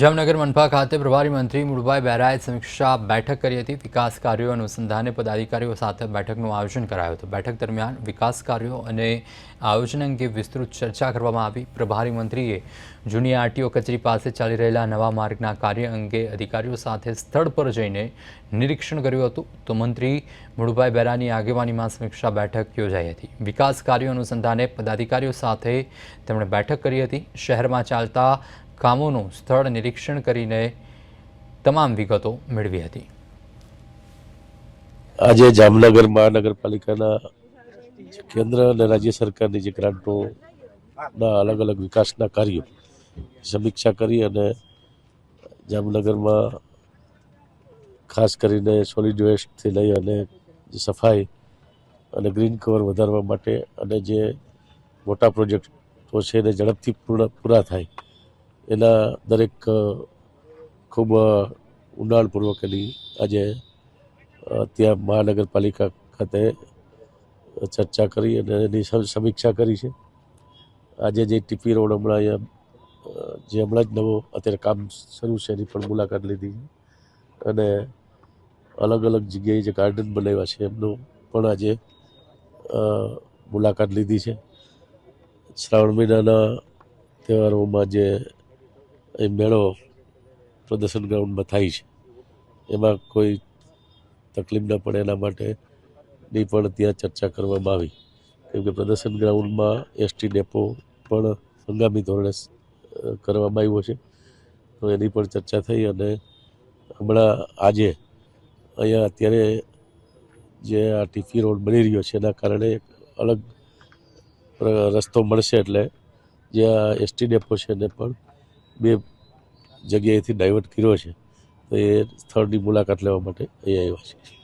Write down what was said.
જામનગર મનપા ખાતે પ્રભારી મંત્રી મુળભાઈ બહેરાએ સમીક્ષા બેઠક કરી હતી. વિકાસ કાર્યો અનુસંધાને પદાધિકારીઓ સાથે બેઠકનું આયોજન કરાયું હતું. બેઠક દરમિયાન વિકાસ કાર્યો અને આયોજન અંગે વિસ્તૃત ચર્ચા કરવામાં આવી. પ્રભારી મંત્રીએ જૂની આરટીઓ કચેરી પાસે ચાલી રહેલા નવા માર્ગના કાર્ય અંગે અધિકારીઓ સાથે સ્થળ પર જઈને નિરીક્ષણ કર્યું હતું. તો મંત્રી મુળભાઈ બહેરાની આગેવાનીમાં સમીક્ષા બેઠક યોજાઈ હતી. વિકાસ કાર્યો અનુસંધાને પદાધિકારીઓ સાથે તેમણે બેઠક કરી હતી. શહેરમાં ચાલતા કામોનું સ્થળ નિરીક્ષણ કરીને તમામ વિગતો મેળવી હતી. આજે જામનગર મહાનગરપાલિકાના કેન્દ્ર અને રાજ્ય સરકારની જે ગ્રાન્ટોના અલગ અલગ વિકાસના કાર્યો સમીક્ષા કરી અને જામનગરમાં ખાસ કરીને સોલિડ વેસ્ટથી લઈ અને સફાઈ અને ગ્રીન કવર વધારવા માટે અને જે મોટા પ્રોજેક્ટો છે એને ઝડપથી પૂર્ણ પૂરા થાય એના દરેક ખૂબ ઊંડાણપૂર્વક એની આજે ત્યાં મહાનગરપાલિકા ખાતે ચર્ચા કરી અને એની સમ- સમીક્ષા કરી છે. આજે જે ટીપી રોડ હમણાં અહીંયા જે હમણાં જ નવો અત્યારે કામ શરૂ છે એની પણ મુલાકાત લીધી છે. અને અલગ અલગ જગ્યાએ જે ગાર્ડન બનાવ્યા છે એમનું પણ આજે મુલાકાત લીધી છે. શ્રાવણ મહિનાના તહેવારોમાં જે એ મેળો પ્રદર્શન ગ્રાઉન્ડમાં થાય છે. એમાં કોઈ તકલીફ ન પડે એના માટે ની પણ ત્યાં ચર્ચા કરવામાં આવી. કેમ કે પ્રદર્શન ગ્રાઉન્ડમાં એસટી ડેપો પણ હંગામી ધોરણે કરવામાં આવ્યો છે. તો એની પણ ચર્ચા થઈ અને હમણાં આજે અહીંયા અત્યારે જે આ ટીફી રોડ બની રહ્યો છે એના કારણે એક અલગ રસ્તો મળશે એટલે જે આ એસટી ડેપો છે એને પણ બે જગ્યાએથી ડાયવર્ટ કર્યો છે તો એ સ્થળની મુલાકાત લેવા માટે અહીંયા આવ્યા છે